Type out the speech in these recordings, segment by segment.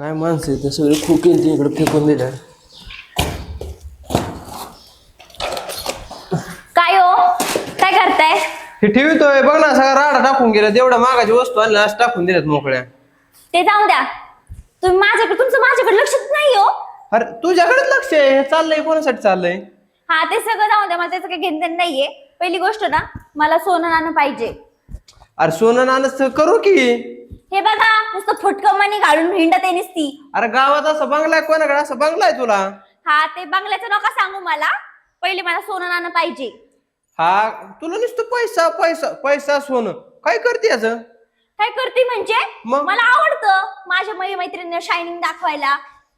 काय माणसं आहे ते सगळे खोके इकडे फेकून दिल्या काय हो? काय करताय? हे ठेवतोय बघ ना सगळा राडा टाकून गेला जेवढ्या मागाची वस्तू आणल्या आज टाकून दिल्यात मोकळ्या. ते जाऊ द्या. तुम्ही माझ्याकडे तुमचं माझ्याकडे लक्षच नाही हो. अरे तुझ्याकडेच लक्ष आहे. हे चाललंय कोणासाठी चाललंय? हा ते सगळं जाऊ द्या. मला त्याचं काही घेणं नाहीये. पहिली गोष्ट ना मला सोनं नाणं पाहिजे. अरे सोनं नाणं करू की. हे बघा नुसतं फुटकं मनी घालून हिंडत आहे नुसती. अरे गावात असं बंगला आहे कोणाकडे असं बंगला आहे तुला? हा ते बंगल्याचं नका सांगू मला. पहिले मला सोनं नाणं पाहिजे. हा तुला नुसतं पैसा पैसा पैसा सोनं. काय करते याचं? काय करते म्हणजे? मग? मला आवडतं माझ्या मै मैत्रिणीला शायनिंग दाखवायला.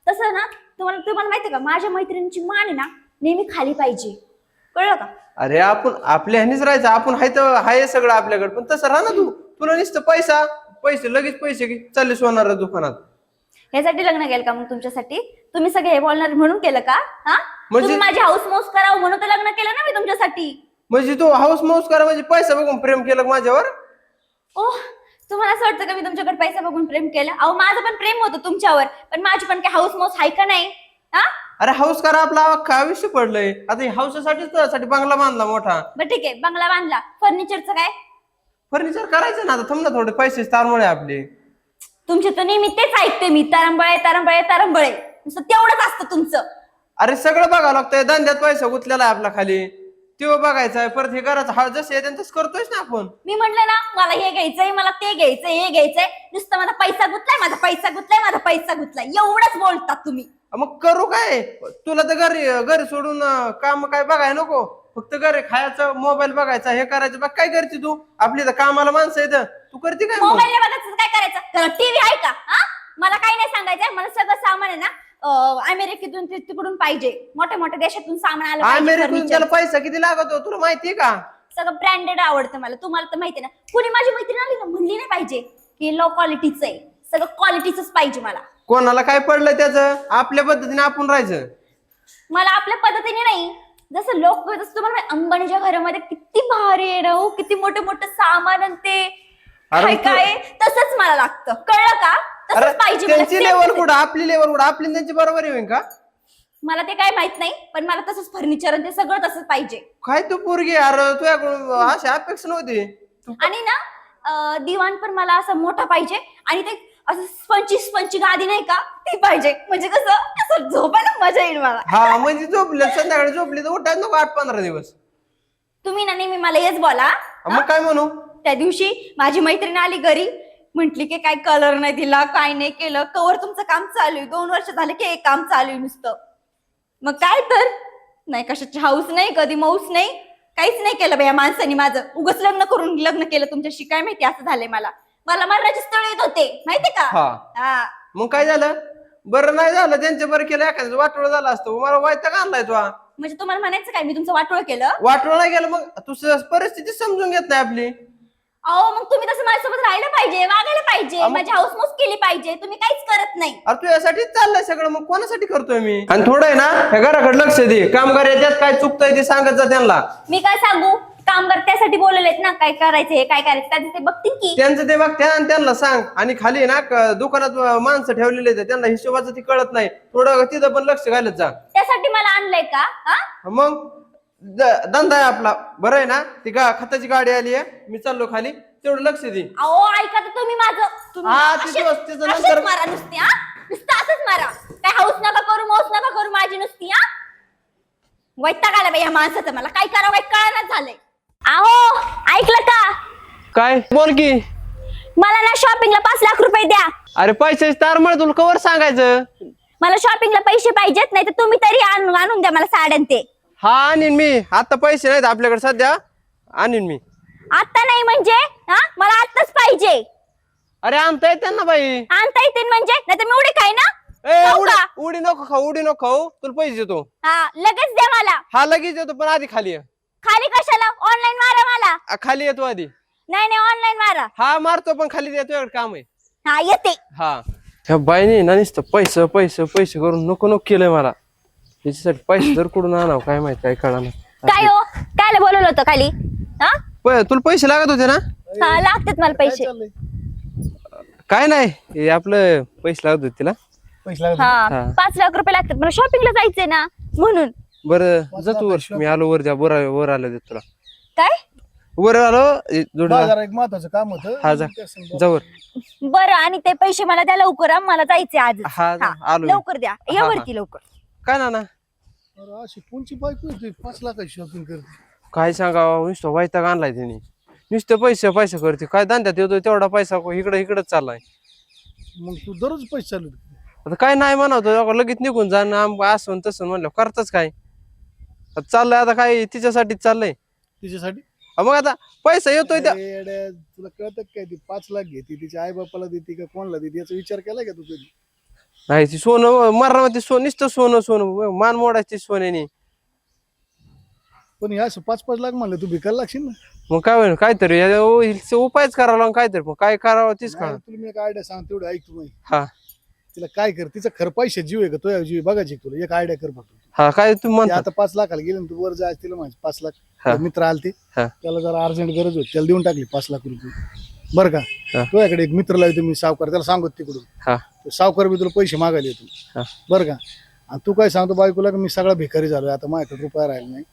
तसं ना तुम्हाला तुम्हाला माहितीये का? माझ्या मैत्रिणीची मान आहे ना नेहमी खाली पाहिजे. कळलं का? अरे आपण आपल्या ह्यानीच राहायचं. आपण हाय तर हाय सगळं आपल्याकडे. पण तसं राहा ना तू. तुला नुसतं पैसा. पैसे लगेच पैसे घे. चालले सोनार दुकानात. ह्यासाठी लग्न केलं का मग तुमच्यासाठी? तुम्ही सगळे हे बोलणार म्हणून केलं का? हा? म्हणजे- तुम्ही माझी हाऊस मौस करावं म्हणून तर लग्न केलं ना मी तुमच्यासाठी. म्हणजे तू हाऊस माऊस करा म्हणजे पैसा बघून प्रेम केलं का माझ्यावर? ओह तुम्हाला असं वाटतं का मी तुमच्याकडे पैसा बघून प्रेम केलं? अहो माझं पण प्रेम होतं तुमच्यावर पण माझी पण काय हाऊस मौस आहे का नाही? हा? अरे हाऊस करा आपला अख्खा आयुष्य पडलंय. आता हाऊसासाठीच तुझ्यासाठी बंगला बांधला मोठा. बरं ठीक आहे बंगला बांधला. फर्निचरचं काय? फर्निचर करायचं ना आता थांब ना थोडे पैसे तारमुळे आपले. तुमचे तर नेहमी तेच ऐकते मी तारंबळे तारंबळे तारंबळे. नुसतं तेवढंच असतं तुमचं. अरे सगळं बघावं लागतंय धंद्यात पैसा गुतलेला आहे आपला खाली. तो बघायचा परत हे करायचं हा जसं आहे तसं करतोयच ना आपण. मी म्हटलं ना मला हे घ्यायचंय मला ते घ्यायचंय हे घ्यायचंय. नुसतं माझा पैसा गुतलाय माझा पैसा गुतलाय माझा पैसा गुतलाय. एवढंच बोलतात तुम्ही. मग करू काय? तुला तर घरी घरी सोडून काम काय बघाय नको. फक्त घरी खायचं मोबाईल बघायचा हे करायचं बघ काय करते तू? आपली तर कामाला माणसं येतं तू करते काय मग? मोबाईल बघायचं काय करायचं? टीव्ही आहे का? हा? मला काही नाही सांगायचं मला सगळं सामान आहे ना अं, अमेरिकेतून ते- तिकडून पाहिजे. मोठ्या मोठ्या देशातून सामान आलं पाहिजे अमेरिकेतून furniture. त्याला पैसा किती लागतो तुला माहितीये का? सगळं ब्रँडेड आवडतं मला. तुम्हाला तर माहिती ना. कुणी माझी मैत्रीण आली ना म्हणली नाही पाहिजे की लो क्वालिटीचं आहे. सगळं क्वालिटीच पाहिजे मला. कोणाला काय पडलं त्याचं? आपल्या पद्धतीने आपण राहायचं. मला आपल्या पद्धतीने नाही. जसं लोक जसं तुम्हाला अंबानीच्या घरामध्ये किती भारी आहे राहू किती मोठं मोठं सामान आणि ते अरे काय तसंच मला लागतं. कळलं का? तसंच पाहिजे मला. त्यांची लेवल. कुठं? आपली लेवल कुठं? आपली आणि त्यांची बरोबर येईन का? मला ते काय माहीत नाही पण मला तसंच फर्निचर आणि ते सगळं तसंच पाहिजे. काय तू पोरगी अरे तुझ्याकडून अशी अपेक्षा नव्हती. आणि ना अं, दिवाण पण मला असं मोठा पाहिजे आणि ते असं स्पंची स्पंची गादी नाही का? ती पाहिजे. म्हणजे कसं असं झोपायला मजा येईल मला. हा म्हणजे झोपले संध्याकाळी झोपली तर उठायला नको आठ पंधरा दिवस. तुम्ही ना नेहमी मला हेच बोला. मग काय म्हणू? त्या दिवशी माझी मैत्रीण आली घरी म्हंटली की काय कलर नाही दिला काय नाही केलं. कवर तुमचं काम चालू आहे. दोन वर्ष झाले की एक काम चालू आहे नुसतं. मग काय तर? नाही कशाची हाऊस नाही कधी मौस नाही. काहीच नाही केलं बाई या माणसाने माझं. उगच लग्न करून लग्न केलं तुमच्याशी. काय माहिती असं झालंय मला. मला मरणाचे स्थळ येत होते माहितीये का? हा. हा. मग काय झालं? बरं नाही झालं त्यांच्या बरं केलं एखाद्याचं वाटोळ झालं असतं. मला वायता आणलाय तू? म्हणजे तुम्हाला म्हणायचं काय? मी तुमचं वाटोळ केलं? वाटोळ नाही गेलं मग तू स- परिस्थिती समजून घेत नाही आपली. अहो मग तुम्ही तसं माझ्यासोबत राहिलं पाहिजे वागायला पाहिजे मग- माझी हाऊस मौस केली पाहिजे तुम्ही काहीच करत नाही. अरे तू यासाठीच चाललंय सगळं मग कोणासाठी करतोय मी? आणि थोडं आहे ना ह्या घराकडे लक्ष दे. कामगार याच्यात काय चुकतंय ते सांगत जा त्यांना. मी काय सांगू? कामगार त्यासाठी बोललेत ना काय करायचं हे काय करायचं त्याचं ते बघतील की. त्यांचं ते बघ आणि त्यांना सांग. आणि खाली ना क- दुकानात माणसं ठेवलेले आहेत त्यांना हिशोबाचं ती कळत नाही. थोडं तिथं पण लक्ष घालत जा. त्यासाठी मला आणलंय का हा? मग द- धंदा आहे आपला. बरं आहे ना ती गा खताची गाडी आली आहे. मी चाललो खाली. तेवढं लक्ष दे. अहो ऐका तर तुम्ही माझं. तुम्ही हा, ते अशीच- दिवस त्याचं अशीच नंतर- मारा नुसती हा? नुसतं असंच मारा. काय हाऊस नका करू मौस नका करू माझी नुसती हा? वैताग आला बाई या माणसाचं मला. काय करावं काय कळणार झालंय. अहो ऐकलं का? काय? बोल की. मला ना शॉपिंगला पाच लाख रुपये द्या. अरे पैशाची तारमळ तुला कवर सांगायचं. मला शॉपिंगला पैसे पाहिजेत नाही तर तुम्ही तरी आणून आणून द्या मला साड्यान ते. हा आणीन मी. आता पैसे नाहीत आपल्याकडे सध्या. आणीन मी. आता नाही म्हणजे? हा? मला आताच पाहिजे. अरे आणता येत त्यांना बाई. आणता येतील म्हणजे? नाही तर मी उडी खाई ना ए खाऊ उडी का? उडी नको खाऊ उडी नको खाऊ. तुला पैसे देतो. हा लगेच द्या मला. हा लगेच देतो पण आधी खाली ये. खाली कशाला? ऑनलाईन मारा मला. आ, खाली येतो आधी. नाही नाही ऑनलाईन मारा. हा मारतो पण खाली देतो एवढं काम आहे. हा येते. हा. ह्या बाईने ना नुसतं पैसे पैसे पैसे करून नको नको केलंय मला. त्याच्यासाठी पैसे जर कुठून आणावं काय माहीत काय कळा काय हो? कायला बोलवलं होतं खाली? हा? तुला पैसे लागत होते ना? हा लागतात मला पैसे. काय नाही हे आपलं पैसे लागत होते तिला. पैसे हा हा. पाच लाख रुपये लागतात. मला शॉपिंगला जायचंय ना म्हणून. बरं जा तू वर मी आलो वर जा वर वर आलो देत तुला. काय? वर आलो ए, जोडीला. बाजारात एक महत्वाचं काम होतं. हा जा. जा वर. बरं आणि ते पैसे मला द्या लवकर हा, मला जायचंय आज. हा जा, आलो मी. लवकर द्या. या हा, हा. वरती लवकर. काय ना ना अरे अशी कोणची बायको आहे तुझी? पाच लाखाची शॉपिंग करते. काय सांगावं नुसतं वैताग आणलाय त्यांनी नुसतं पैसे पैसे करते. काय धंद्यात येतो तेवढा पैसा इकडे इकडे चाललाय. मग तू दररोज पैसे चालू. आता काय नाही म्हणतो लगेच निघून जाणं आम असं तसं म्हणलं करताच काय? आता चाललंय आता काय तिच्यासाठीच चाललंय? तिच्यासाठी? मग आता पैसा येतोय त्या अरे येड्या, तुला कळत काय ती पाच लाख घेते तिच्या आई बापाला देते का कोणाला देते? याचा विचार केलाय का तू कधी? नाही ती सोनं मरणामध्ये सोन नुसतं सोनं सोनं मान मोडायची सोन्याने पण हे असं पाच पाच लाख म्हणलं तू भिकायला लागशील ना? मग काय होईल? काहीतरी या- हिचं उपायच करावा लागून काहीतरी. पण काय करावं तीच नाही, कळा तुला मी एक आयडिया सांग तेवढं ऐक तू नाही हा. तिला काय कर तिचा खरं पैसे जीव आहे का? तो जीव बघायची तुला एक आयडिया कर फक्त. हा काय तुम्ही ते म्हणता आता पाच लाखाला गेले ना तू वर जायचं तिला माहिती पाच लाख. मित्र आलते. हा. त्याला जरा अर्जंट गरज होती. त्याला देऊन टाकली पाच लाख रुपये. बरं का? हा. तुझ्याकडे एक मित्र लावतो मी सावकार. त्याला सांगतो तिकडून. हा. तो सावकार बी तुला पैसे मागायला येतो. हा. बरं का? आणि तू काय सांगतो बायकोला की मी सगळा भिकारी झालोय आता माझ्याकडे रुपया राहिला नाही.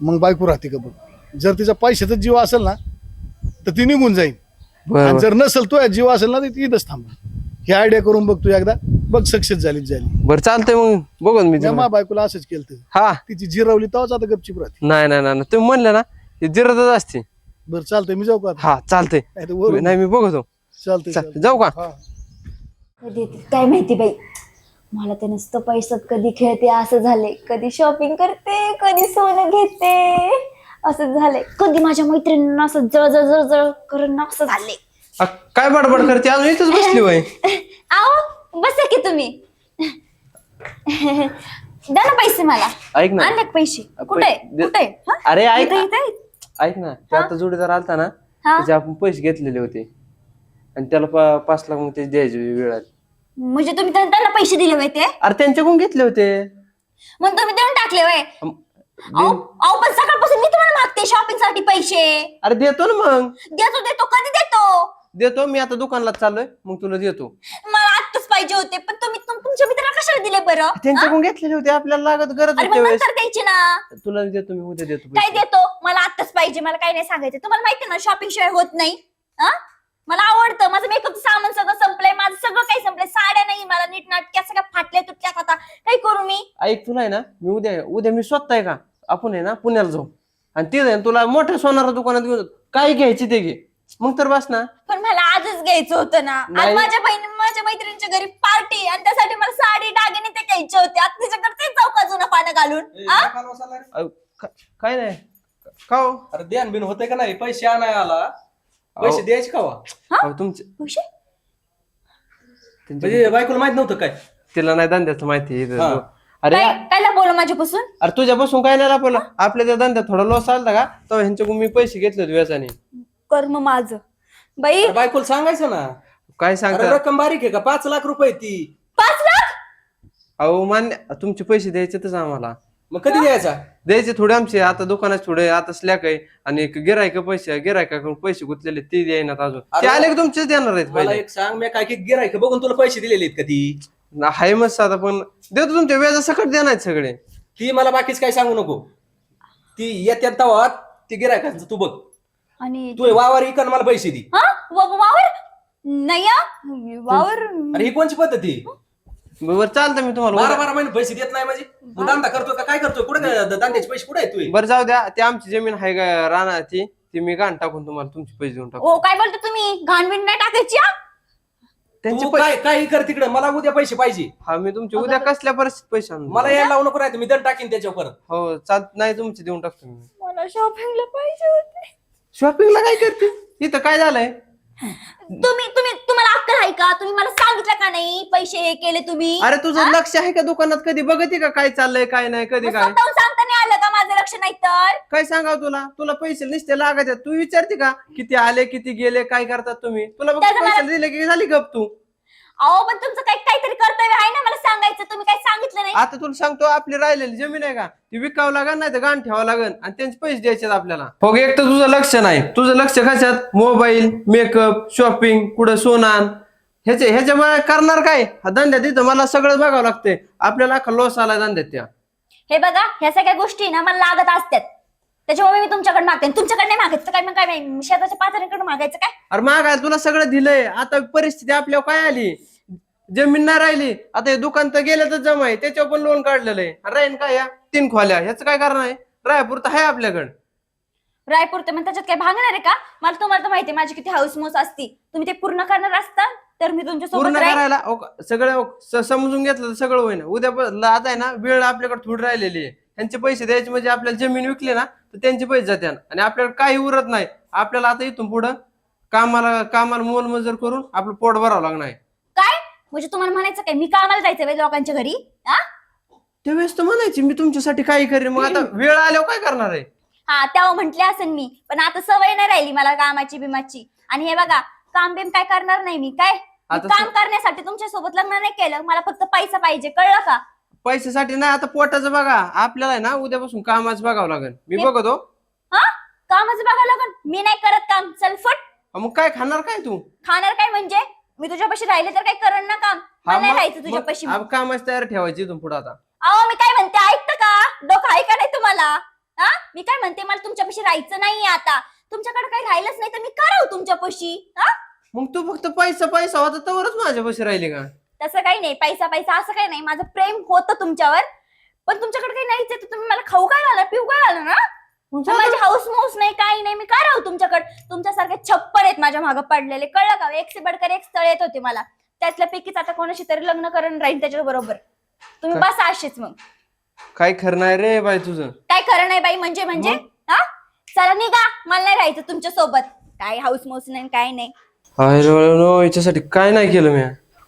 मग बायको राहते का बघ? जर तिचा पैशाचा जीव असेल ना तर ती निघून जाईल. जर नसेल तो जीव असेल ना तर ती इथंच थांब ही आयडिया करून बघ तू एकदा. बघ सक्सेस झालीच झाली बरं चालतंय मग. बघू ना मी मी जरा. मा बायकोला असंच केलं. हा. तिची जिरवली तेव्हाच आता गपचीप राहते. नाही नाही नाही नाही. तुम्ही म्हणले ना ते जिरतच असते. बरं चालतंय मी जाऊ का आता? हा चालतंय. नाही तर वरून. नाही मी बघतो. चालतंय. जाऊ का? हा. कधी काय माहिती बाई. मला ते नुसतं पैशात कधी खेळते असं झाले कधी शॉपिंग करते कधी सोनं घेते. असं झालंय. कधी माझ्या मैत्रिणींना असं जळ जळ जळ जळ करून असं झाले अ, काय बडबड करते? अजून इथंच बसली वय आओ बसा की तुम्ही. द्या ना पैसे मला. ऐक ना. आणले का पैसे कुठे? दे- कुठे? हा? अरे ऐक इथं- इथं? ऐक ना. ते आता जोडीदार आलता ना हा. त्याचे आपण पैसे घेतलेले होते. आणि त्याला पा- पाच लाख मग ते द्यायचे वेळ आली. म्हणजे तुम्ही त्या- त्यांना पैसे दिले होते ते? अरे त्यांच्याकडून घेतले होते. मग तुम्ही देऊन टाकले वय अम, अहो दे- अहो, पण सकाळपासून मी तुम्हाला मागते शॉपिंगसाठी पैसे. अरे देतो ना मग. देतो देतो. कधी देतो मी आता दुकानला चाललोय मग तुला देतो. मला आत्ताच पाहिजे होते पण तुम्ही तुम- तुमच्या मित्राला कशाला दिले बरं? त्यांच्याकडून घेतलेले होते आपल्याला लागत गरज अरे होती मग वेळेस नंतर द्यायचे ना. तुला देतो मी उद्या देतो काय पैसे. देतो? मला आत्ताच पाहिजे मला काही नाही सांगायचं. तुम्हाला माहिती ना शॉपिंग शिवाय होत नाही. हा? मला आवडतं माझं मेकअपचं सामान सगळं संपलंय माझं सगळं काही संपलंय. साड्या नाही मला नीट नाटक्या सगळ्या फाटल्या तुटक्यात आता. काय करू मी? ऐक तुला आहे ना मी उद्या उद्या मी स्वतः आहे का? आपण आहे ना पुण्याला जाऊ. आणि ते जाईन तुला मोठ्या सोनारा दुकानात घेऊन. काय घ्यायची ते घे. मग तर बस ना पण मला आजच घ्यायचं होतं ना आज नाही. माझ्या बहिणी माझ्या मैत्रिणीच्या घरी पार्टी आणि त्यासाठी मला साडी दागिने ते घ्यायचे होते आता तिच्याकडे तेच जाऊ का जुनं पानं घालून हा? अ, का- काय नाही का हो? अरे ध्यान बिन होते का नाही पैसे आणाय आला पैसे अहो. द्यायचे का वा? अहो, तुमचे पैसे? त्यांच्या- म्हणजे बायकोला माहीत नव्हतं काय तिला नाही धंद्याचं माहिती आहे. हा. अरे काय कायला बोल माझ्यापासून अरे तुझ्या बसून काय नाही आपलं आपल्या त्या धंद्यात थोडा लॉस आलता का तेव्हा ह्यांच्याकडून मी पैसे घेतले होते व्याजाने कर्म माझं. बाई अरे बायकोला सांगायचं ना. काय अरे सांगता? रक्कम बारीक आहे का? पाच लाख रुपये ती. पाच लाख? अहो मान्य तुमचे पैसे द्यायचेच आम्हाला. मग कधी द्यायचा? द्यायचे थोडे आमचे. आता दुकानात थोडे आता स्लॅक आहे. आणि एक गिरायक पैसे गिरायकाकडून पैसे गुंतलेले ते देईनात अजून. ते अरे आले की तुमचेच देणार आहेत मला पहिले? एक सांग मी काय की गिरायक बघून तुला पैसे दिलेले आहेत का ती? हाय मस्त आता पण देतो तुमच्या व्याजा सकट देणार आहेत सगळे. ती मला बाकीच काय सांगू नको. ती येत्या तवा ती गिरायकांचं तू बघ. आणि तू वावर इकन मला पैसे दे. हा? वा- वावर? नाही हा? वावर अरे ही कोणची पद्धती बरोबर चालतं मी तुम्हाला बारा बारा महिने पैसे देत नाही म्हणजे मग धंदा करतो का? काय करतो कुठे धंद्याचे पैसे कुठे आहेत तू बरं जाऊ द्या. ते आमची जमीन आहे का? राहणार ती ती मी गाण टाकून तुम्हाला तुमचे पैसे देऊन टाकू ओ काय बोलतो तुम्ही? घाणबिण नाही टाकायची हा? त्यांचे तू पैसे काय काही कर तिकडे. मला उद्या पैसे पाहिजे. हा मी तुमचे उद्या कसल्या परिस्थितीत पैसे आणून मला. यायला लावू नको राहते मी दर टाकीन त्याच्यावर परत. हो चाल नाही तुमचे देऊन टाकतो मी. मला शॉपिंगला पाहिजे होते. शॉपिंगला काय करते? इथं काय झालंय? तुम्ही तुम्ही तुम्हाला अक्कल आहे का? तुम्ही मला सांगितलं का नाही? पैसे हे केले तुम्ही? अरे तुझं लक्ष आहे का दुकानात? कधी बघते का काय चाललंय काय नाही कधी मग काय? स्वतःहून सांगता नाही आलं का माझं लक्ष नाही तर? काय सांगाव तुला? तुला पैसे निसते लागत आहेत तू विचारते का? किती आले किती गेले काय करतात तुम्ही? तुला फक्त त्याचं मला- पैसे दिले की झाली गप तू. अहो पण तुमचं काही काहीतरी कर्तव्य आहे ना मला सांगायचं. तुम्ही काही सांगितलं नाही? आता तुला सांगतो आपली राहिलेली जमीन आहे का? ती विकावं लागेल नाही तर गाण ठेवावं लागेल आणि त्यांचे पैसे द्यायचे आपल्याला. हो एक तर तुझं लक्ष नाही. तुझं लक्ष कशात? मोबाईल मेकअप शॉपिंग कुठं सोनान? ह्याचे ह्याच्यामुळे करणार काय? हा धंद्यात तिथं मला सगळं बघावं लागतंय. आपल्याला अख्खा लॉस आलाय धंद्यात त्या. हे बघा ह्या सगळ्या गोष्टी ना मला लागत असतात त्याच्यामुळे मी तुमच्याकडे मागते. आणि तुमच्याकडे नाही मागायचं काय? मग काय नाही. शेताच्या पातळीकडे मागायचं काय? अरे मागाय तुला सगळं दिलंय. आता परिस्थिती आपल्यावर काय आली? जमीन नाही राहिली. आता हे दुकान तर गेलं तर जमा आहे. त्याच्यावर पण लोन काढलेलं आहे. आणि राहीन काय या? तीन खोल्या. ह्याचं काय करणार आहे? रायपूर तर आहे आपल्याकडे. रायपूर तर मग त्याच्यात काय भागणार आहे का? मला तुम्हाला तर माहिती आहे. माझी किती हाऊस मोस असती. तुम्ही ते पूर्ण करणार असता तर मी तुमच्यासोबत पूर्ण राहील करायला अहो, सगळं अहो, स- समजून घेतलं तर सगळं होईना. उद्या प- ल- आता आहे ना वेळ आपल्याकडे थोडी राहिलेली आहे. त्यांचे पैसे द्यायचे म्हणजे आपल्याला जमीन विकली ना तर त्यांचे पैसे जाते. आणि आपल्याकडे काही उरत नाही. आपल्याला आता इथून पुढं कामाला कामाला मोलमजूर करून आपलं पोट भरावं लागणार आहे. काय? म्हणजे तुम्हाला म्हणायचं काय? मी कामाला जायचं बाई लोकांच्या घरी? हा? त्यावेळेस तर म्हणायची मी तुमच्यासाठी काही करेन. मग आता वेळ आल्यावर काय करणार आहे? हा तेव्हा म्हंटले असेल मी. पण आता सवय नाही राहिली मला कामाची बिमाची. आणि हे बघा काम बिम काय करणार नाही मी काय? मी आता काम करण्यासाठी तुमच्यासोबत लग्न नाही केलं. मला फक्त पैसा पाहिजे. कळलं का? पैशासाठी नाही आता पोटाचं बघा. आपल्याला आहे ना उद्यापासून कामाचं बघावं लागेल. मी ते- बघतो. हा? कामाचं बघायला लागन मी नाही करत काम. चल फट. मग काय खाणार काय तू? खाणार काय म्हणजे? मी तुझ्यापाशी राहिले तर काय करण ना काम? मला नाही राहायचं तुझ्यापाशी. मग. कामाची तयार ठेवायची इथून पुढे आता. अहो मी काय म्हणते ऐकतं का? डोकं आहे का नाही तुम्हाला? हा? मी काय म्हणते मला तुमच्यापाशी राहायचं नाहीये आता. तुमच्याकडे काही राहिलंच नाही तर मी का राहू तुमच्यापाशी. हा? मग तू फक्त पैसा पैसा होता तरच माझ्या पैसे राहिले का? तसं काही नाही पैसा पैसा असं काही नाही. माझं प्रेम होतं तुमच्यावर पण तुमच्याकडे काही नाहीच आहे. तर तुम्ही मला खाऊ काय घाला पिऊ काय घाला ना? तर माझी हाऊस माऊस नाही काही नाही. मी काय राहू तुमच्याकडे? तुमच्यासारखे छप्पर आहेत माझ्या मागं पडलेले. कळलं का? एक से बडकर एक स्थळ येत होते मला. त्यातल्या पैकीच आता कोणाशी तरी लग्न करून राहील त्याच्या बरोबर. तुम्ही काय? बसा असेच मग. काय खरं नाही रे बाय तुझं? काय खरं नाही बाई म्हणजे म्हणजे? हा? चला निघा. मला नाही राहायचं तुमच्यासोबत काय हाऊस माऊस नाही काय नाही. नो याच्यासाठी काय नाही केलं मी?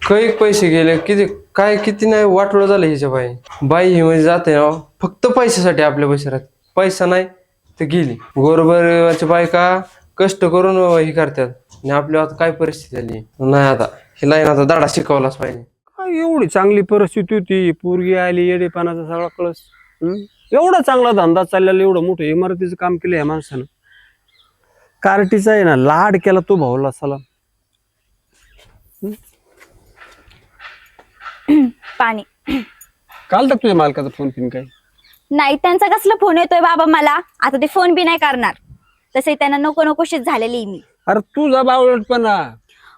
काही पैसे गेले किती काय किती नाही वाटोळं झालं ह्याच्या बाई. बाई ही म्हणजे जाते ना फक्त पैशासाठी आपल्या पैसे पैसा नाही तर गेली. गोरबरच्या बायका कष्ट करून हे करतात. आणि आपल्या आता काय परिस्थिती आली नाही आता. हिला लाईन आता दाडा शिकवलाच पाहिजे. काय एवढी चांगली परिस्थिती होती. पोरगी आली येडेपणाचा सगळा कळस. हं? एवढा चांगला धंदा चाललेला एवढं मोठं इमारतीचं काम केलं या माणसानं. कार्टीचा आहे ना लाड केला तो भाऊला सला पाणी. काल तर तुझ्या मालकाचा फोन पिन काय? नाही त्यांचा कसला फोन येतोय बाबा मला? आता ते फोन बी नाही करणार. तसे त्यांना नको नकोशीच झालेली मी. अरे तुझा बावळटपणा.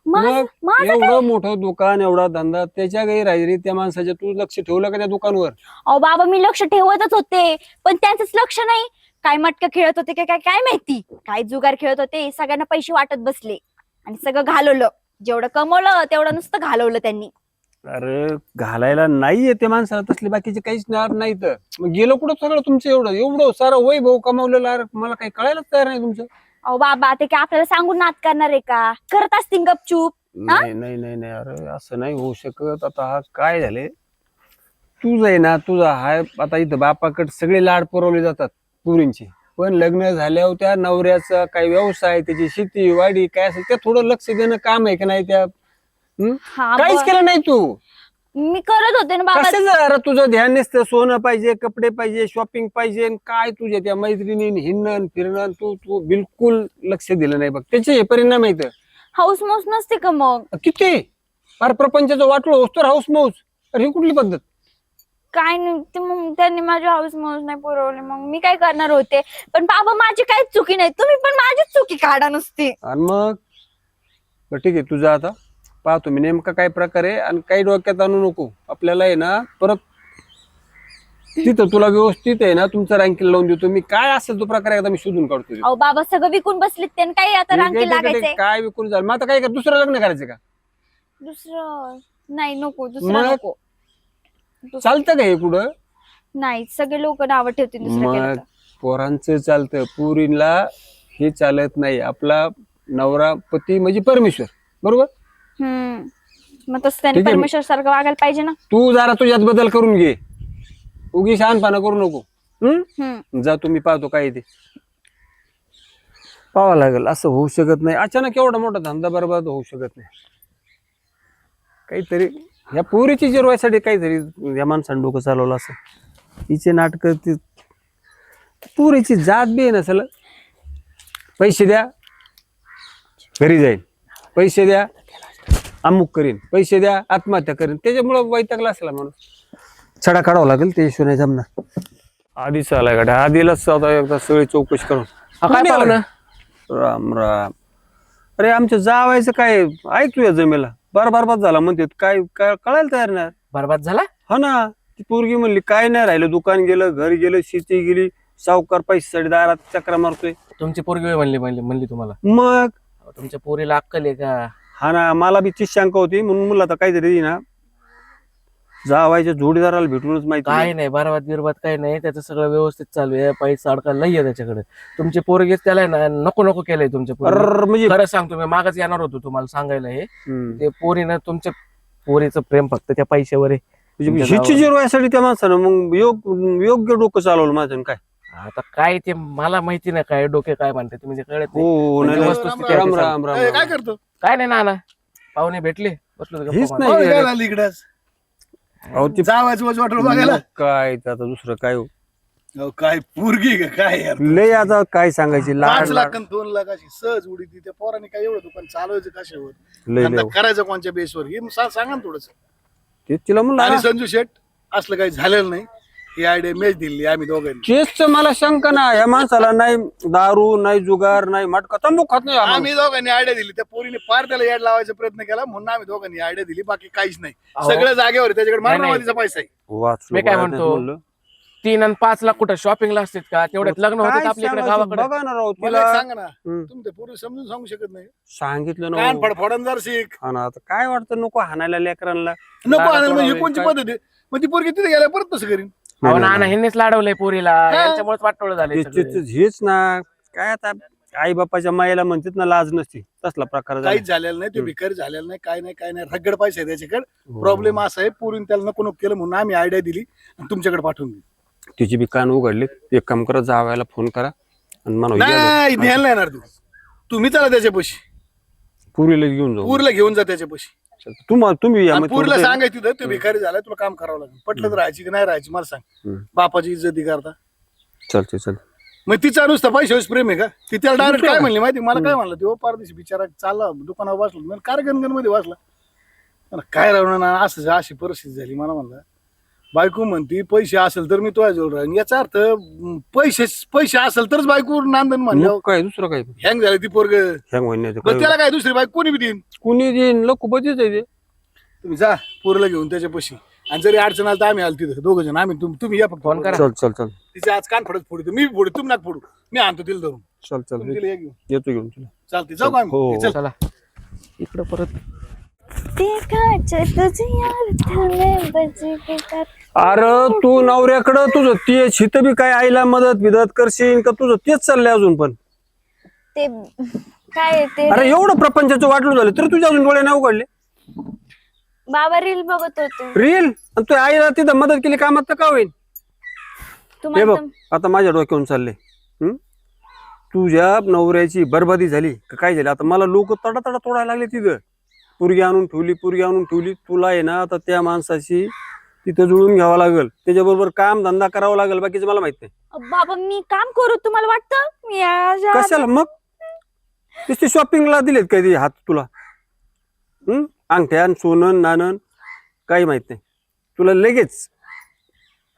माझं- मग माझं काय? एवढं मोठं दुकान एवढा धंदा त्याच्या काही राहिली त्या माणसाच्या. तू लक्ष ठेवलं का त्या दुकानवर? अहो बाबा मी लक्ष ठेवतच होते. पण त्यांचंच लक्ष नाही. काय मटका खेळत होते काय काय माहिती? काय जुगार खेळत होते सगळ्यांना पैसे वाटत बसले. आणि सगळं घालवलं. जेवढं कमवलं तेवढं नुसतं घालवलं त्यांनी. अरे घालायला नाहीये ते माणसाला तसले बाकीचे काहीच नाही नाही तर मग गेलं कुठं सगळं तुमचं एवढं? एवढं सारं वैभव कमावलेलं अरे मला काही कळायलाच तयार नाही तुमचं. अहो बाबा ते काय आपल्याला सांगून नाद करणार आहे का? करत असतील गपचूप? नाही नाही नाही नाही अरे असं नाही होऊ शकत. आता हा काय झाले? तुझं आहे ना तुझा हा आता इथं बापाकडे सगळे लाड पुरवले जातात पुरींचे. पण लग्न झाल्यावर त्या नवऱ्याचा काय व्यवसाय त्याची शेती वाडी काय असेल त्या थोडं लक्ष देणं काम आहे का नाही त्या हं? हा काहीच बर. केलं नाही तू. मी करत होते ना बाबा. कसं तुझं ध्यान नसतं सोनं पाहिजे कपडे पाहिजे शॉपिंग पाहिजे आणि काय तुझ्या त्या मैत्रिणी हिंडण फिरणं तू तू बिलकुल लक्ष दिलं नाही बघ. त्याचे हे परिणाम आहेत. हाऊस माऊस नसते का मग? किती? फार प्रपंचाचं वाटलं होतो हाऊस माऊस अरे ही कुठली पद्धत? काय नाही ते मग त्यांनी माझे हाऊस माऊस नाही पुरवले. मग मी काय करणार होते? पण बाबा माझी काहीच चुकी नाही. तुम्ही पण माझीच चुकी काढा नुसती. आणि मग? बरं ठीक आहे तुझं आता? पाहतो मी. नेमका काय प्रकार आहे आणि काही डोक्यात आणू नको. आपल्याला आहे ना परत तिथं तुला व्यवस्थित आहे ना तुमचं रँकिंग लावून देतो. मी काय असेल तो प्रकार आहे आता मी शोधून काढतो ते. अहो बाबा सगळं विकून बसलीत त्यांनी काय आता ठीक आहे, रांकी ठीक आहे, ठीक लागायचंय? आहे. काय विकून झालं? मग आता काय कर दुसरं लग्न करायचं का? दुसरं नाही नको दुसरं मग? नको. चालतं का हे कुठं? नाही सगळे लोक नावं ठेवतील दुसरं केलं मग तर. पोरांचं चालतं. पुरीला हे चालत नाही. आपला नवरा पती म्हणजे परमेश्वर. बरोबर? हम्म. मग तसं त्यांनी ठीक आहे. परमेश्वर सारखं वागायला पाहिजे ना. तू जरा तुझ्यात बदल करून घे. उगी शहाणपणा करू नको. हम्म? हम्म. जा तुम्ही पाहतो काय ते. पाहावं लागेल असं होऊ शकत नाही. अचानक एवढा मोठा धंदा बरबाद होऊ शकत नाही. काहीतरी ह्या पोरीची जिरवायसाठी काहीतरी या माणसाने डोकं चालवलं असं. हिचे नाटक ती पुरीची जात बी आहे ना सला पैसे द्या. घरी जाईल. पैसे द्या. अमुक करीन पैसे द्या आत्महत्या करीन. त्याच्यामुळे वैतागला असला माणूस. छडा काढावा लागेल त्याशिवाय नाही जमणार. आधीच आलाय गाड्या आधीलाच आता एकदा सगळी चौकशी करून. हा, काय कोणी आलं? पाहुणं? राम राम. अरे आमच्या जावायचं काय? ऐक तुझ्या जमेला बार बरबाद झाला म्हणते. काय काय कळायला तयार नाही. बरबाद झाला? हा ना. ती पोरगी म्हणली काय नाही राहिलं दुकान गेलं घर गेलं शेती गेली सावकार पैशासाठी दारात चक्रा मारतोय. तुमची पोरगी म्हणली म्हणली म्हणली तुम्हाला. मग? अहो, तुमच्या पोरीला अक्कल आहे का? हा ना मला बी तीच शंका होती. म्हणून मला आता काहीतरी ना. जावायच्या जोडीदाराला भेटूनच माहिती काय नाही बरबाद बिरबाद काही नाही. त्याचं सगळं व्यवस्थित चालू आहे. पैसा अडका लई आहे त्याच्याकडे. तुमचे पोरगेच त्याला आहे ना नको नको केलंय तुमच्या अर्र, म्हणजे खरं सांगतो मी मागच येणार होतो तुम्हाला सांगायला हे. हम्म. ते पोरीनं तुमच्या पोरीचं प्रेम फक्त त्या पैशावर आहे. म्हणजे तुमच्या हिची जिरवायसाठी त्या माणसानं मग योग योग्य डोकं चालवलं माझं काय? आता काय ते मला माहिती नाही काय डोके काय म्हणते तुम्ही ते कळत हो नाही. हो, नाही, म्हणजे नाही. वस्तुस्थिती राम राम राम ए, काय. करतो? काय नाही ना ना पाहुणे भेटले. बसलो होतो हेच गप्पा नाही. पाहुणे काय झालं इकडंच? अहो, ते जावायचं वाज वाटलं बघायला. काय ते आता दुसरं काय हो. अहो, काय पोरगी का? काय यार? लय आता काय सांगायची पाच लाड लाख आणि दोन लाख अशी सहज उडी ती त्या पोराने काय एवढं दुकान चालवायचं कशावर? लय धंदा लय. करायचं कोणच्या बेसवर हे सा- सांगा ना थोडस. ते तिला म्हणलं आणि संजू शेठ असलं काही झालेलं नाही. ही आयडिया मेच दिली आम्ही दोघांनी तर मला शंका ना या माणसाला नाही दारू नाही जुगार नाही मटका तंबाखू खात नाही हा माणूस. आम्ही दोघांनी आयडिया दिली त्या पोरीने फार त्याला याड लावायचा प्रयत्न केला म्हणून आम्ही दोघांनी आयडिया दिली बाकी काहीच नाही अहो. सगळं जागेवर आहे, त्याच्याकडे नाही, मारणावादीचा पैसा आहे वाचलो मी काय म्हणतो? म्हणलं. तीन आणि पाच लाख कुठं शॉपिंगला असतात का तेवढ्यात लग्न काय होते आपल्याकडे सांगायचं? गावाकडे बघा ना राव मला तिला एक सांगा ना हम्म. तुम्ही ते समजून सांगू शकत नाही सांगितलं ना कान हो. फडफडन जर शिक हा ना आता काय वाटतं नको हाणायला लेकरांना नको लाडा आणायला म्हणजे कोणची काय? पद्धत आहे मग ती पोरगी तिथे गेल्या परत तसं करीन हो ना ना ह्यांनीच लाडवलंय पोरीला. हा. यांच्यामुळेच वाटोळ झाले हेच ना. काय आता आई बापाच्या मायेला म्हणतात ना लाज नसती. तसला प्रकार. काहीच झालेलं नाही ते. भिकारी झालेलं नाही काय नाही काय नाही. रगड पैसा त्याच्याकडे. हो. प्रॉब्लेम असा आहे पोरीन त्याला नको नको केलं म्हणून आम्ही आयडिया दिली आणि तुमच्याकडे पाठवून दिली. तिची बी कान उघडले. एक काम करा जावायला फोन करा आणि म्हणा नाही येणार तू. तुम्ही चला त्याच्यापाशी. पुरीला घेऊन जाऊ. पूरला घेऊन जा त्याच्यापाशी. तुम्हाला तुम्ही या आणि मग पूरला थोडं- सांगायचं तिथं तू भिकारी झालाय तुला काम करावं लागेल. पटलं तर राहायची की नाही राहायची मला सांग. हम्म. बापाची इज्जती करता. चालते चालते मग तिचा नुसता पैशावर प्रेम आहे का? ती त्याला डायरेक्ट काय म्हणली माहिती मला काय म्हणलं ते पारदेशी बिचारा चालला दुकानावर बसलो मी कार गणगणमध्ये मला काय राहणार ना असं अशी परिस्थिती झाली मला म्हणलं. बायको म्हणती पैसे असेल तर मी तुझ्या जवळ राहीन. याचा अर्थ पैसे पैसे असेल तरच बायको नांदन म्हणलं मग काय दुसरं काय? हँग झाली ती पोरग. ह्या महिन्याचं काय त्याला काय दुसरी बाईक कोणी बी देईन? कुणी देईन? लोकपतीच आहे ते. तुम्ही जा पोरला घेऊन त्याच्यापाशी. आणि जरी अडचण आली तर आम्ही आलो तिथं. दोघं जण आम्ही तुम- तुम्ही या फक्त. फोन करा. चल चल चल. तिचे आज कान फडत फोडतो. मी फोडू तुम्ही नाक फोडू. मी आणतो तिला धरून. चल चल. तिला घेऊन. येतो घेऊन तुला. चालते जाऊ का हो, आम्ही? हो. चल. चला. इकडं परत. अरे तू नवऱ्याकडं तुझं ते शित बी काय आईला मदत बिदत करशील का? तुझं तेच चाललंय अजून पण. ते काय ते? अरे एवढं प्रपंचाचं वाटलं झालं तर तुझ्या अजून डोळे नाही उघडले. बाबा रील बघत होते. रील आणि तू आईला तिथं मदत केली कामात तर का होईल हे तुम्हाला बघ आता माझ्या डोक्यावरून चालले हं? तुझ्या नवऱ्याची बरबादी झाली का काय झाली? आता मला लोक तडा तडा तोडायला लागले तिथं. पुरगी आणून ठेवली पुरगी आणून ठेवली. तुला आहे ना आता त्या माणसाशी तिथं जुळून घ्यावं लागेल. त्याच्याबरोबर काम धंदा करावा लागेल बाकीचं मला माहीत नाही. बाबा मी काम करू तुम्हाला वाटतं? मी आज- कशाला मग? नुसती शॉपिंगला दिलेत काय ते हात तुला? हं? अंगठ्यान सोनं नाणं काही माहीत नाही. तुला लगेच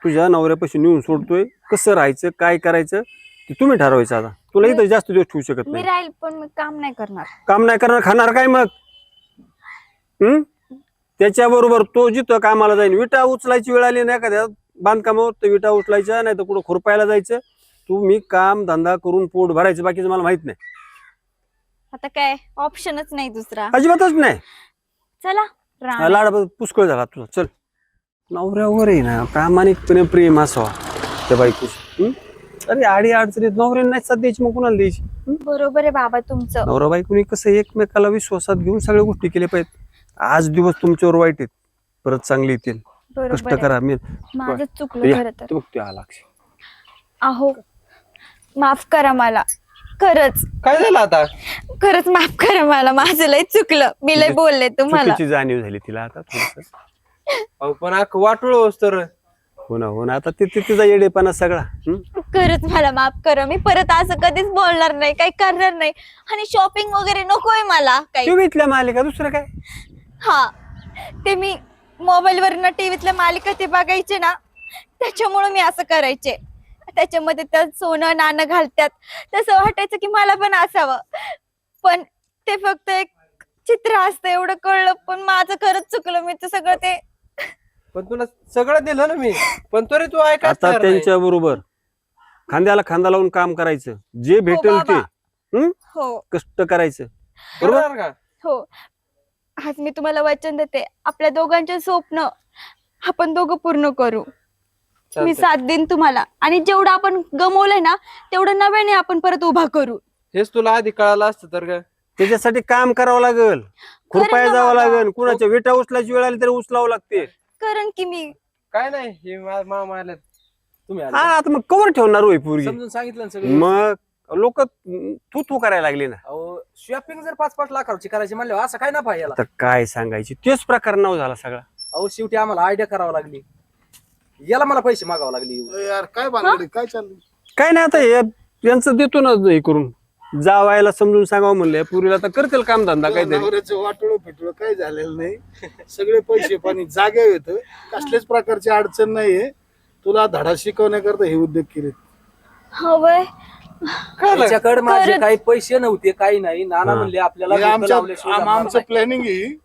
तुझ्या नवऱ्यापाशी नेऊन सोडतोय. कसं राहायचं काय करायचं ते तुम्ही ठरवायचं आता. तुला इथं जास्त दिवस ठेवू शकत मी नाही. राहील पण मी काम नाही करणार. काम नाही करणार खाणार काय मग? हं? त्याच्याबरोबर तो जिथं कामाला जाईल विटा उचलायची वेळ आली नाही एखाद्या बांधकामावर तर विटा उचलायच्या नाही तर कुठं खुरपायला जायचं. तुम्ही काम धंदा करून पोट भरायचं बाकीचं मला माहीत नाही. आता काय? ऑप्शनच नाही दुसरा. अजिबातच नाही. चला राम. लाड पुष्कळ झाला तुझा. चल. नवऱ्यावर आहे ना प्रामाणिकपणे प्रेम असावा त्या बायकोशी. हं? अरे आडी अडचणीत नवऱ्याने नाही साथ द्यायची मग कुणाला द्यायची? बरोबर आहे बाबा तुमचं. नवरा बायकोनी कसं एकमेकाला विश्वासात घेऊन सगळ्या गोष्टी केल्या पाहिजेत. आज दिवस तुमच्यावर वाईट आहेत. परत चांगले येतील. बरोबर कष्ट आहे. करा मी माझं चुकलं खरं तर. ते ते. अहो माफ करा मला. खरंच. काय झालं आता? खरंच माफ करा मला. माझं लय चुकलं. मी लय बोलले तुम्हाला. चुकीची जाणीव झाली तिला आता थोडस. अहो, पण अख्खं वाटोळ तर. हो ना हो ना. आता ते ते- तिचा येडेपणा सगळा? खरंच मला माफ करा. मी परत असं कधीच बोलणार नाही. काही करणार नाही. आणि शॉपिंग वगैरे नकोय मला. काही तुम्ही इथल्या मालिका दुसरं काय? हा ते मी मोबाईलवर ना टीव्हीतल्या मालिका ते बघायचे ना त्याच्यामुळे मी असं करायचे. त्याच्यामध्ये त्या सोनं नाणं घालतात तसं वाटायचं की मला पण असावं. पण ते फक्त एक चित्र असतं एवढं कळलं पण माझं खरंच चुकलं. मी तर सगळं ते पण तुला सगळं दिलं ना मी. पण तरी तू ऐकायचं आता. त्यांच्या बरोबर खांद्याला खांदा लावून काम करायचं. जे भेटेल ते. बाबा. हं? हो. कष्ट करायचं. बरोबर? का? हो. आज मी तुम्हाला वचन देते. आपल्या दोघांचे स्वप्न आपण दोघं पूर्ण करू. मी चालतंय. साथ देईन तुम्हाला. आणि जेवढं आपण गमवलंय ना तेवढं नव्याने आपण परत उभा करू. हेच तुला आधी कळालं असतं तर काय? त्याच्यासाठी काम करावं लागल. खुरपाय ना जावं बाबा. लागेल. कुणाच्या विटा उचलायची वेळ आली तरी उचलावं लागते. कारण की मी काय नाही हे मा- मामा आल्यात तुम्ही हा आले. आता मग कवर ठेवणार होय पोरगी? समजून सांगितलं ना सगळं मग लोक तू तू करायला लागली ना. अहो शॉपिंग जर पाच पाच लाखाची करायची म्हणल्यावर असं काय ना याला तर काय सांगायची? तेच प्रकार नाव झाला सगळा. अहो शेवटी आम्हाला आयडिया करावं लागली. याला मला पैसे मागावं लागली. यार काय काय चाललंय? काय नाही आता हे यांचं देतो ना हे करून. जावायला समजून सांगावं म्हणलं पुरीला तर करतील काम धंदा काहीतरी. नवऱ्याचं वाटोळ फिटोळ काही झालेलं नाही. सगळे पैसे पाणी जागे येत कसल्याच प्रकारची अडचण नाहीये. तुला धडा शिकवण्याकरता हे उद्योग केले त्याच्याकडे माझे खरंच. काही पैसे नव्हते काही नाही. नाना. म्हणले आपल्याला हे डोकं आमच्या लावल्याशिवाय आम- जमणार आमचं नाही. प्लॅनिंग आहे.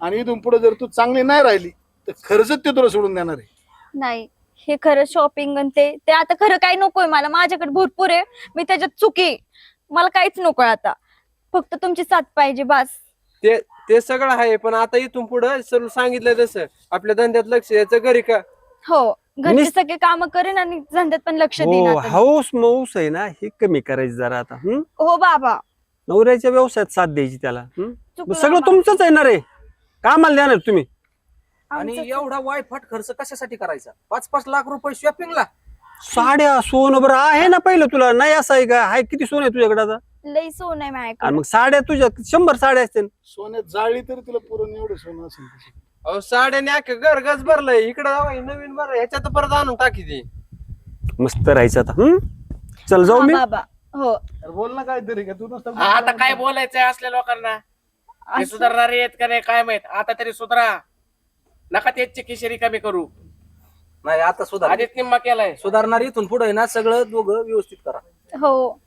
आणि इथून पुढे जर तू चांगली नाही राहिली तर खर्चच ते तुला सोडून देणार आहे. नाही हे खरं शॉपिंग आणि ते ते आता खरं काही नकोय मला. माझ्याकडे भरपूर आहे. मी त्याच्यात चुकी मला काहीच नकोय आता. फक्त तुमची साथ पाहिजे बस. ते ते सगळं आहे पण आता इथून पुढं सर्व सांगितलं तसं. आपल्या धंद्यात लक्ष द्यायचं घरी का हो. घरचे सगळे काम करेन आणि धंद्यात पण लक्ष देईन हो आता. हाऊस मऊस आहे ना हे कमी करायचं जरा आता हं? हो बाबा नवऱ्याच्या व्यवसायात साथ द्यायची त्याला हं? मग चुकलं सगळं बाबा. तुमचंच येणार आहे कामाला देणार तुम्ही आणि आमचं- एवढा वायफट खर्च कशासाठी करायचा पाच पाच लाख रुपये शॉपिंगला साड्या सोनं बरं आहे ना पहिलं तुला नाही असं आहे का आहे किती सोनं आहे तुझ्याकडे आता लई सोन आहे आणि माझ्याकडे मग साड्या तुझ्या शंभर साड्या असतील सोन्यात जाळली तरी तुला पुरण एवढं सोनं असेल तिचं. अहो साड्याने अख्खं घर गज भरलंय. इकडे जाऊ नवीन भरलं ह्याच्यात परत आणून टाकी ती. मस्त राहायचं आता. हं? चल जाऊ हा, मी. बाबा. हो. अरे बोल ना काहीतरी का तू नुसतं आता काय बोलायचंय असल्या लोकांना? ते असं- सुधारणार आहेत का नाही काय माहीत? आता तरी सुधरा. नका त्याची किशोरी कमी करू. नाही आता सुधार. आधीच निम्मा केलाय. सुधारणार इथून पुढे ना सगळं दोघं व्यवस्थित करा. हो.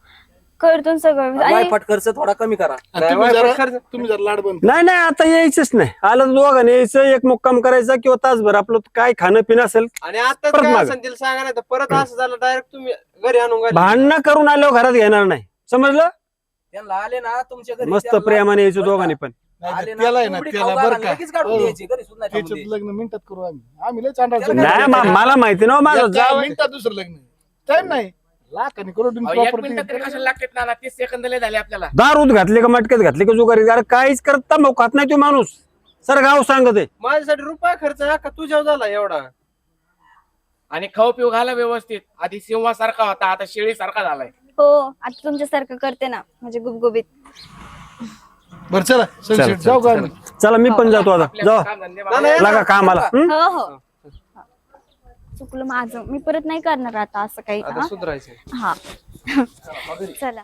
करतो सगळं. आणि वायफट खर्च थोडा कमी करा. आणि तुम्ही नाही, जरा खर्च- तुम्ही जरा लाड बंद नाही नाही आता यायचंच नाही. आलं तर दोघांनी यायचं एक मुक्काम करायचा किंवा तासभर आपलं काय खाणं पिणं असेल आणि आता परत काय मागं. असेल तिला सांगा नाही तर परत असं झालं डायरेक्ट तुम्ही घरी आणून घाली. भांडणं करून आल्यावर घरात घेणार नाही. समजलं? त्यांना आले ना तुमच्या घरी मस्त त्यांना- प्रेमाने यायचं बरं का? दोघांनी पण. नाही आले तर ना, त्याला आहे ना कोंबडी त्याला खाऊ बरं घाला, का? लगेच काढून हो. द्यायची, घरी सुद्धा नाही थांबून त्याच्यात लग्न मिनिटात करू आम्ही. आम्ही लय चांडाळ नाही मा- मला माहिती ना हो माझं जावं मिनिटात दुसरं लग्न टाइम नाही लाख आणि करोड अहो, एक मिनिट तरी कशाला लागतात ना तीस सेकंद लय झाले आपल्याला. दारूत घातले का मटक्यात घातले का जुगारी? अरे काहीच करत तंबाखू खात नाही तो माणूस. सर गाव सांगत आहे. माझ्यासाठी रुपया खर्च हा का तुझ्यावर झाला एवढा? आणि खाऊ पिऊ घाला व्यवस्थित. आधी सिंहासारखा होता आता शेळी सारखा झालाय. हो आता तुमच्यासारखं करते ना म्हणजे गुबगुबीत. बरं चला चला, जाऊ का आम्ही? चला मी पण जातो आता. आपल्या जाऊ. लागा कामाला. हं? हो हो. चुकलं माझं. मी परत नाही करणार आता असं काही. आता हा? सुधारायचं. हा. चला.